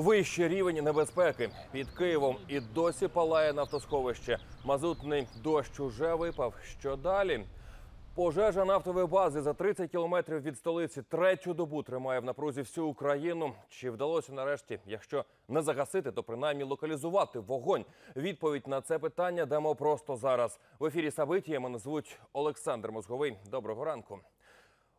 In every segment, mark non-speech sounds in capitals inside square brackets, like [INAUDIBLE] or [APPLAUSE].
Вищий рівень небезпеки під Києвом і досі палає нафтосховище. Мазутний дощ уже випав. Що далі? Пожежа нафтової бази за 30 кілометрів від столиці третю добу тримає в напрузі всю Україну. Чи вдалося нарешті, якщо не загасити, то принаймні локалізувати вогонь? Відповідь на це питання дамо просто зараз. В ефірі Сабитія мене звуть Олександр Мозговий. Доброго ранку.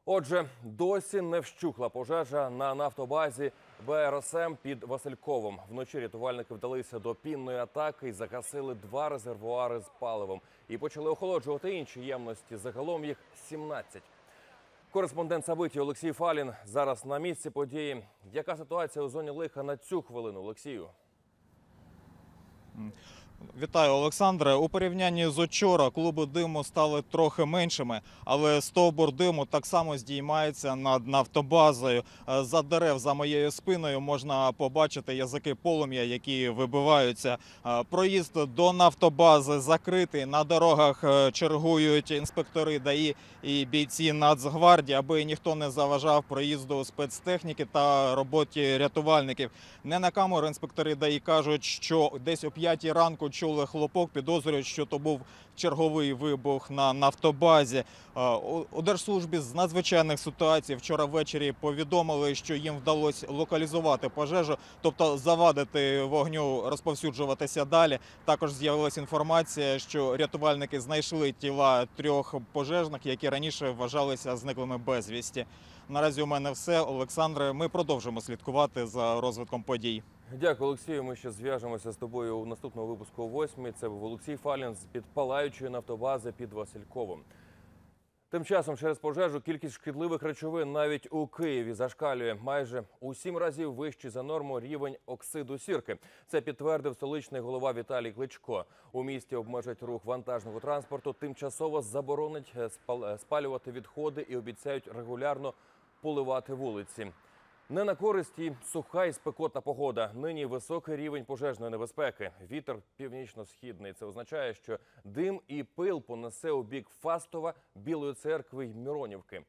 Отже, досі не вщухла пожежа на нафтобазі БРСМ під Васильковом. Вночі рятувальники вдалися до пінної атаки і загасили два резервуари з паливом і почали охолоджувати інші ємності. Загалом їх 17. Кореспондент Сабиті Олексій Фалін зараз на місці події. Яка ситуація у зоні лиха на цю хвилину, Олексію? Вітаю, Олександре. У порівнянні з учора клуби диму стали трохи меншими, але стовбур диму так само здіймається над нафтобазою. Е, За дерев за моєю спиною можна побачити язики полум'я, які вибиваються. Е, Проїзд до нафтобази закритий. На дорогах е, чергують інспектори ДАІ і бійці Нацгвардії, аби ніхто не заважав проїзду спецтехніки та роботі рятувальників. Не на камеру інспектори ДАІ кажуть, що десь о 5 ранку чули хлопок, підозрюють, що то був черговий вибух на нафтобазі. Е, у Держслужбі з надзвичайних ситуацій вчора ввечері повідомили, що їм вдалося локалізувати пожежу, тобто завадити вогню розповсюджуватися далі. Також з'явилася інформація, що рятувальники знайшли тіла трьох пожежних, які раніше вважалися зниклими безвісті. Наразі у мене все, Олександре. Ми продовжимо слідкувати за розвитком подій. Дякую, Олексію. Ми ще зв'яжемося з тобою у наступному випуску о 8. Це був Олексій Фалін з під палаючої нафтобази під Васильковом. Тим часом через пожежу кількість шкідливих речовин навіть у Києві зашкалює майже у сім разів вищий за норму рівень оксиду сірки. Це підтвердив столичний голова Віталій Кличко. У місті обмежать рух вантажного транспорту, тимчасово заборонить е, е, спалювати відходи і обіцяють регулярно поливати вулиці. Не на користь і суха і спекотна погода. Нині високий рівень пожежної небезпеки. Вітер північно-східний. Це означає, що дим і пил понесе у бік Фастова, Білої церкви й Миронівки.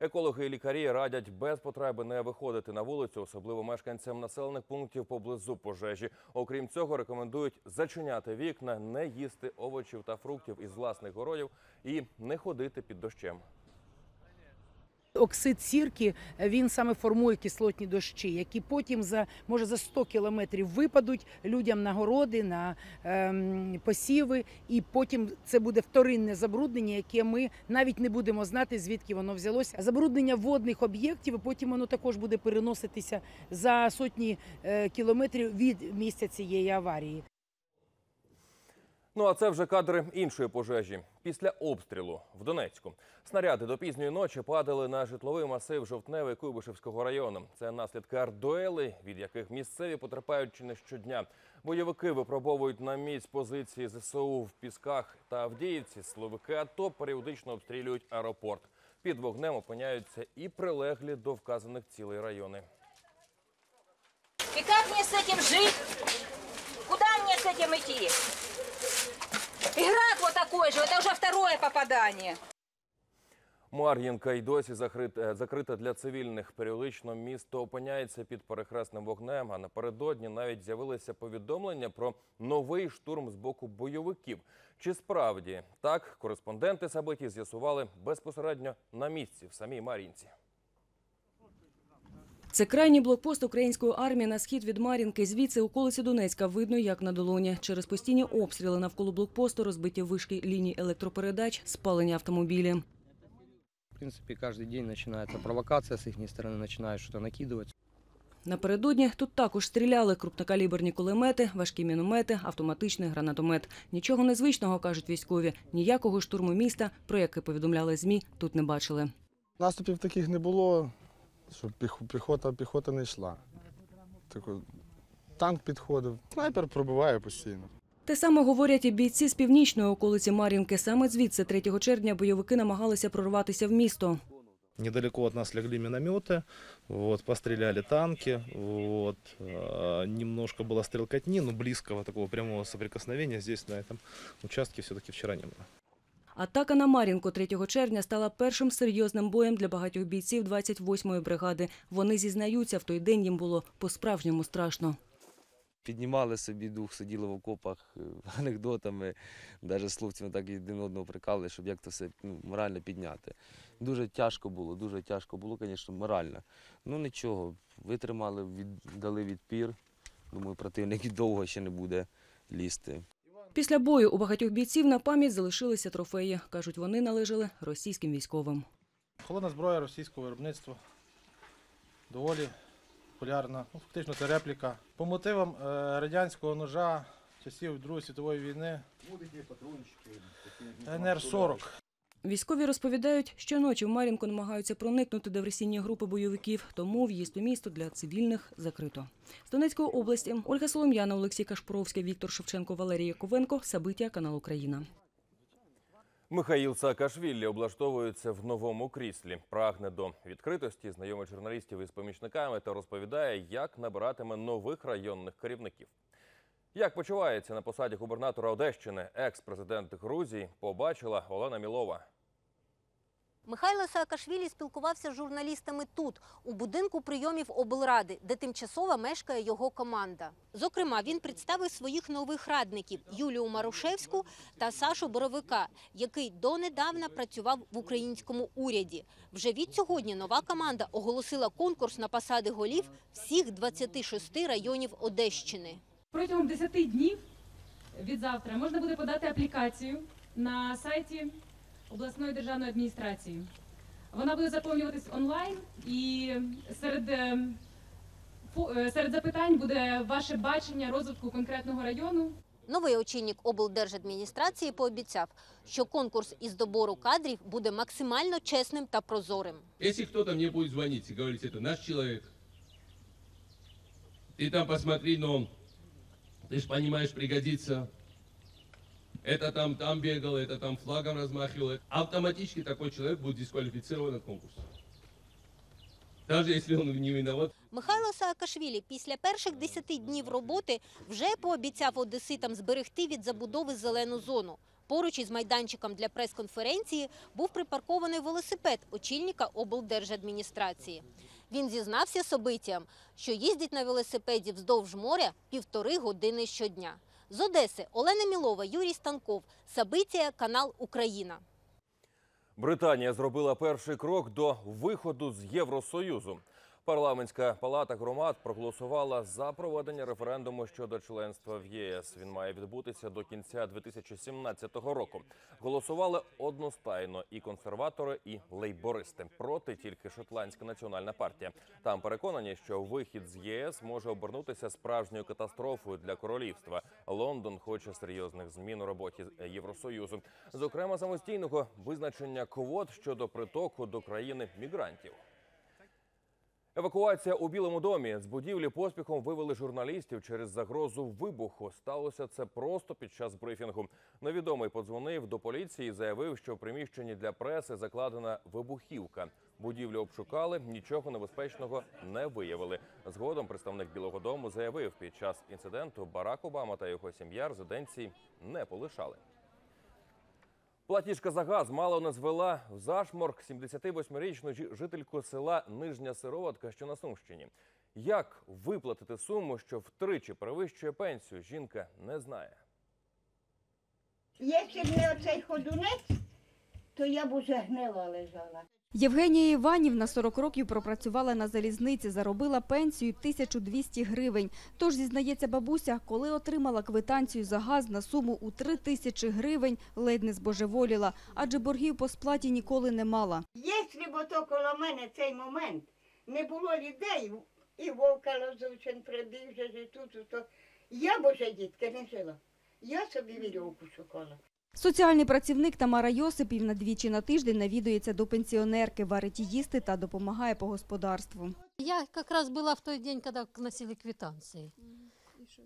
Екологи і лікарі радять без потреби не виходити на вулицю, особливо мешканцям населених пунктів поблизу пожежі. Окрім цього, рекомендують зачиняти вікна, не їсти овочів та фруктів із власних городів і не ходити під дощем. Оксид сірки він саме формує кислотні дощі, які потім за може за 100 кілометрів випадуть людям на городи, на ем, посіви, і потім це буде вторинне забруднення, яке ми навіть не будемо знати, звідки воно взялося. Забруднення водних об'єктів, потім воно також буде переноситися за сотні е, кілометрів від місця цієї аварії. Ну а це вже кадри іншої пожежі. Після обстрілу в Донецьку снаряди до пізньої ночі падали на житловий масив Жовтневий Куйбишевського району. Це наслідки артдуелей, від яких місцеві потерпають чи не щодня. Бойовики випробовують на місць позиції ЗСУ в Пісках та Авдіївці. Силовики АТО періодично обстрілюють аеропорт. Під вогнем опиняються і прилеглі до вказаних цілей райони. И как мне с этим жить? Куда мне с этим идти? Такой же, это уже второе попадание. Мар'їнка й досі закрита, закрита для цивільних. Періодично місто опиняється під перехресним вогнем. А напередодні навіть з'явилися повідомлення про новий штурм з боку бойовиків. Чи справді так кореспонденти Сабиті з'ясували безпосередньо на місці в самій Мар'їнці? Це крайній блокпост української армії на схід від Мар'їнки. Звідси околиці Донецька видно, як на долоні. Через постійні обстріли навколо блокпосту розбиті вишки ліній електропередач, спалені автомобілі. В принципе, каждый день начинается провокация с их стороны, начинают что-то накидывать. Напередодні тут також стріляли крупнокаліберні кулемети, важкі міномети, автоматичний гранатомет. Нічого незвичного, кажуть військові. Ніякого штурму міста, про яке повідомляли ЗМІ, тут не бачили. Наступів таких не було, щоб піх- піхота, піхота не йшла. Тако, танк підходив, снайпер пробиває постійно. Те саме говорять і бійці з північної околиці Мар'їнки. Саме звідси 3 червня бойовики намагалися прорватися в місто. Недалеко от нас легли минометы, вот, постреляли танки, вот, а, немножко было стрелкотни, но близкого такого прямого соприкосновения здесь, на этом участке, все-таки вчера не было. Атака на Мар'їнку 3 червня стала першим серйозним боєм для багатьох бійців 28-ї бригади. Вони зізнаються, в той день їм було по-справжньому страшно. Піднімали собі дух, сиділи в окопах е, [LAUGHS] анекдотами, навіть з хлопцями так один одного прикали, щоб як то все ну, морально підняти. Дуже тяжко було, дуже тяжко було, звісно, морально. Ну нічого, витримали, від, дали відпір. Думаю, противник [LAUGHS] довго ще не буде лізти. Після бою у багатьох бійців на пам'ять залишилися трофеї. Кажуть, вони належали російським військовим. Холодна зброя російського виробництва доволі популярна. Ну, фактично це репліка. По мотивам е, радянського ножа часів Другої світової війни НР-40. Військові розповідають, що ночі в Мар'їнку намагаються проникнути диверсійні групи бойовиків, тому в'їзд у місто для цивільних закрито. З Донецької області Ольга Солом'яна, Олексій Кашпровський, Віктор Шевченко, Валерій Яковенко. Сабиття, канал Україна. Михаїл Саакашвілі облаштовується в новому кріслі. Прагне до відкритості, знайомить журналістів із помічниками та розповідає, як набиратиме нових районних керівників. Як почувається на посаді губернатора Одещини екс-президент Грузії, побачила Олена Мілова. Михайло Саакашвілі спілкувався з журналістами тут, у будинку прийомів облради, де тимчасово мешкає його команда. Зокрема, він представив своїх нових радників Юлію Марушевську та Сашу Боровика, який донедавна працював в українському уряді. Вже від сьогодні нова команда оголосила конкурс на посади голів всіх 26 районів Одещини. Протягом 10 днів від завтра можна буде подати аплікацію на сайті обласної державної адміністрації. Вона буде заповнюватись онлайн, і серед, е, фо- е, серед запитань буде ваше бачення розвитку конкретного району. Новий очільник облдержадміністрації пообіцяв, що конкурс із добору кадрів буде максимально чесним та прозорим. Если кто-то мне будет звонить и говорить, это наш человек, ты там посмотри, но ты же понимаешь, пригодится. Это там, там бегал, это там флагом размахивал. Автоматически такой человек будет дисквалифицирован от конкурса. Даже если он не виноват. Михайло Саакашвілі після перших 10 днів роботи вже пообіцяв одеситам зберегти від забудови зелену зону. Поруч із майданчиком для прес-конференції був припаркований велосипед очільника облдержадміністрації. Він зізнався собитіям, що їздить на велосипеді вздовж моря півтори години щодня. З Одеси Олена Мілова, Юрій Станков, Сабиція, канал Україна. Британія зробила перший крок до виходу з Євросоюзу. Парламентська палата громад проголосувала за проведення референдуму щодо членства в ЄС. Він має відбутися до кінця 2017 року. Голосували одностайно і консерватори, і лейбористи. Проти тільки шотландська національна партія. Там переконані, що вихід з ЄС може обернутися справжньою катастрофою для королівства. Лондон хоче серйозних змін у роботі Євросоюзу, зокрема самостійного визначення квот щодо притоку до країни мігрантів. Евакуація у Білому домі з будівлі поспіхом вивели журналістів через загрозу вибуху. Сталося це просто під час брифінгу. Невідомий подзвонив до поліції і заявив, що в приміщенні для преси закладена вибухівка. Будівлю обшукали, нічого небезпечного не виявили. Згодом представник Білого Дому заявив, під час інциденту Барак Обама та його сім'я резиденції не полишали. Платіжка за газ мало не звела в зашморг 78-річну жі- жительку села Нижня Сироватка, що на Сумщині. Як виплатити суму, що втричі перевищує пенсію, жінка не знає. Якщо б не оцей ходунець, то я б уже гнила лежала. Євгенія Іванівна 40 років пропрацювала на залізниці, заробила пенсію 1200 гривень. Тож, зізнається бабуся, коли отримала квитанцію за газ на суму у 3 тисячі гривень, ледь не збожеволіла, адже боргів по сплаті ніколи не мала. Якщо б ото коло мене цей момент не було людей, і Вовка Лозучин прибіг же ж і тут, то я б уже, дітки, не жила. Я собі вірьовку шукала. Соціальний працівник Тамара Йосипівна двічі на тиждень навідується до пенсіонерки, варить їсти та допомагає по господарству. Я якраз була в той день, коли носили квитанції.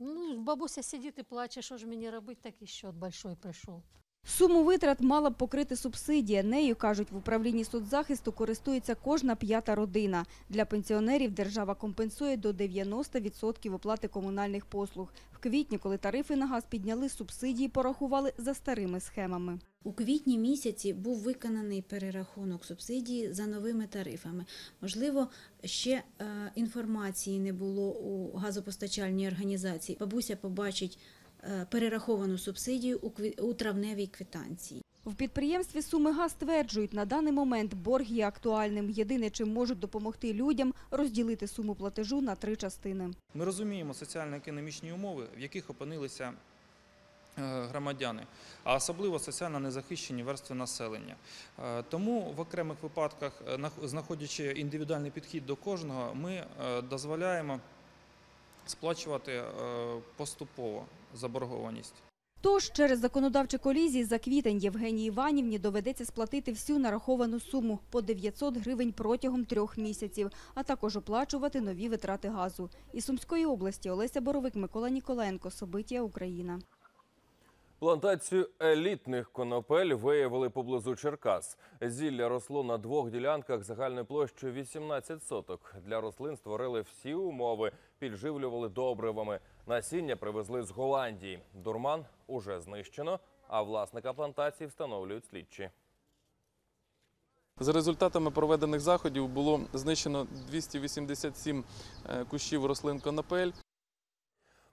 Ну, бабуся сидит плаче, що ж мені робити, так і счет большой пришел. Суму витрат мала б покрити субсидія. Нею, кажуть, в управлінні соцзахисту користується кожна п'ята родина. Для пенсіонерів держава компенсує до 90% оплати комунальних послуг. В квітні, коли тарифи на газ підняли, субсидії порахували за старими схемами. У квітні місяці був виконаний перерахунок субсидії за новими тарифами. Можливо, ще е, інформації не було у газопостачальній організації. Бабуся побачить перераховану субсидію у, травневій квитанції. В підприємстві «Сумигаз» стверджують, на даний момент борг є актуальним. Єдине, чим можуть допомогти людям – розділити суму платежу на три частини. Ми розуміємо соціально-економічні умови, в яких опинилися е, громадяни, а особливо соціально незахищені верстви населення. Е, Тому в окремих випадках, е, знаходячи індивідуальний підхід до кожного, ми е, дозволяємо сплачувати е, поступово заборгованість. Тож, через законодавчі колізії за квітень Євгенії Іванівні доведеться сплатити всю нараховану суму – по 900 гривень протягом трьох місяців, а також оплачувати нові витрати газу. Із Сумської області Олеся Боровик, Микола Ніколенко, Собиття Україна. Плантацію елітних конопель виявили поблизу Черкас. Зілля росло на двох ділянках загальною площею 18 соток. Для рослин створили всі умови, підживлювали добривами. Насіння привезли з Голландії. Дурман уже знищено, а власника плантації встановлюють слідчі. За результатами проведених заходів було знищено 287 е, кущів рослин конопель.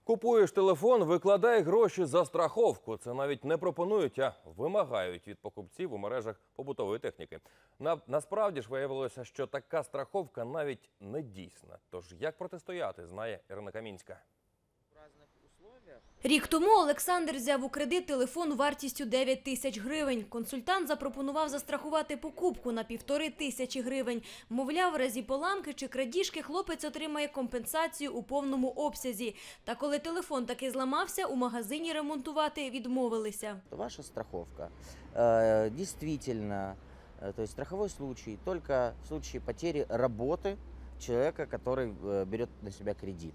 Купуєш телефон, викладай гроші за страховку. Це навіть не пропонують, а вимагають від покупців у мережах побутової техніки. На, насправді ж виявилося, що така страховка навіть не дійсна. Тож як протистояти, знає Ірина Камінська. Рік тому Олександр взяв у кредит телефон вартістю 9 тисяч гривень. Консультант запропонував застрахувати покупку на півтори тисячі гривень. Мовляв, в разі поламки чи крадіжки хлопець отримає компенсацію у повному обсязі. Та коли телефон таки зламався, у магазині ремонтувати відмовилися. Ваша страховка э, действительно, э, то есть страховой случай только в случае потери работы человека, который э, берет на себя кредит,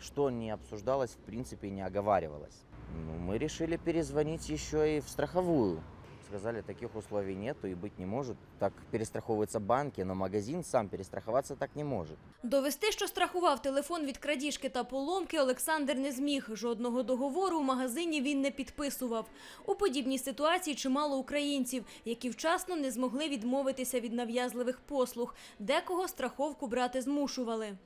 что не обсуждалось, в принципе, и не оговаривалось. Ну, мы решили перезвонить еще и в страховую. Сказали, таких условий нету и быть не может. Так перестраховываются банки, но магазин сам перестраховаться так не может. Довести, що страхував телефон від крадіжки та поломки, Олександр не зміг. Жодного договору у магазині він не підписував. У подібній ситуації чимало українців, які вчасно не змогли відмовитися від нав'язливих послуг. Декого страховку брати змушували.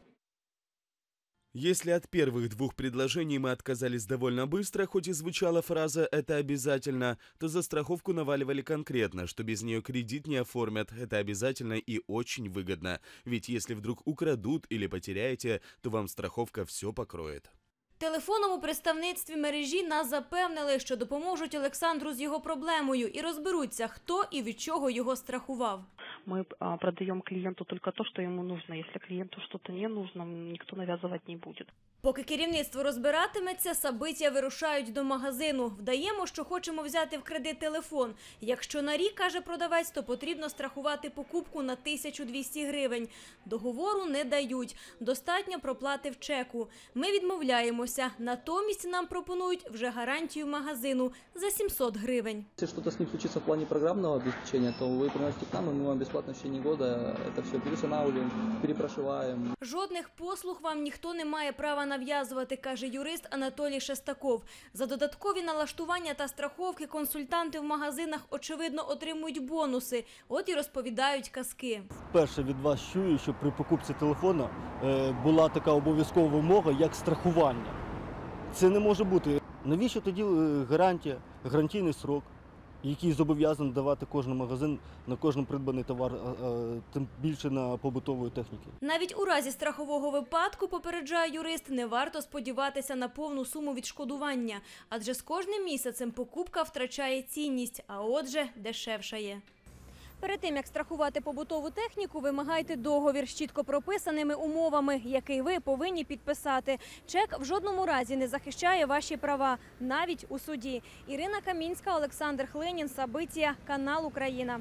Если от первых двух предложений мы отказались довольно быстро, хоть и звучала фраза «это обязательно», то за страховку наваливали конкретно, что без нее кредит не оформят. Это обязательно и очень выгодно. Ведь если вдруг украдут или потеряете, то вам страховка все покроет. Телефоном у представництві мережі нас запевнили, що допоможуть Олександру з його проблемою і розберуться, хто і від чого його страхував. Мы а, продаем клиенту только то, что ему нужно. Если клиенту что-то не нужно, м, никто навязывать не будет. Поки керівництво розбиратиметься, сабиття вирушають до магазину. Вдаємо, що хочемо взяти в кредит телефон. Якщо на рік, каже продавець, то потрібно страхувати покупку на 1200 гривень. Договору не дають. Достатньо проплати в чеку. Ми відмовляємося. Натомість нам пропонують вже гарантію магазину за 700 гривень. Если что-то с ним случится в плане программного обеспечения, то вы приносите к нам, и мы вам бесплатно в течение года это все переустанавливаем, перепрошиваем. Жодних послуг вам ніхто не має права нав'язувати, каже юрист Анатолій Шестаков. За додаткові налаштування та страховки консультанти в магазинах очевидно отримують бонуси. От і розповідають казки. Перше від вас чую, що при покупці телефону е, була така обов'язкова вимога, як страхування. Це не може бути. Навіщо тоді е, гарантія, гарантійний срок, який зобов'язаний давати кожен магазин на кожен придбаний товар, тим більше на побутової техніки? Навіть у разі страхового випадку, попереджає юрист, не варто сподіватися на повну суму відшкодування, адже з кожним місяцем покупка втрачає цінність, а отже дешевшає. Перед тим як страхувати побутову техніку, вимагайте договір з чітко прописаними умовами, який ви повинні підписати. Чек в жодному разі не захищає ваші права, навіть у суді. Ірина Камінська, Олександр Хлинін, Сабиція, канал Україна.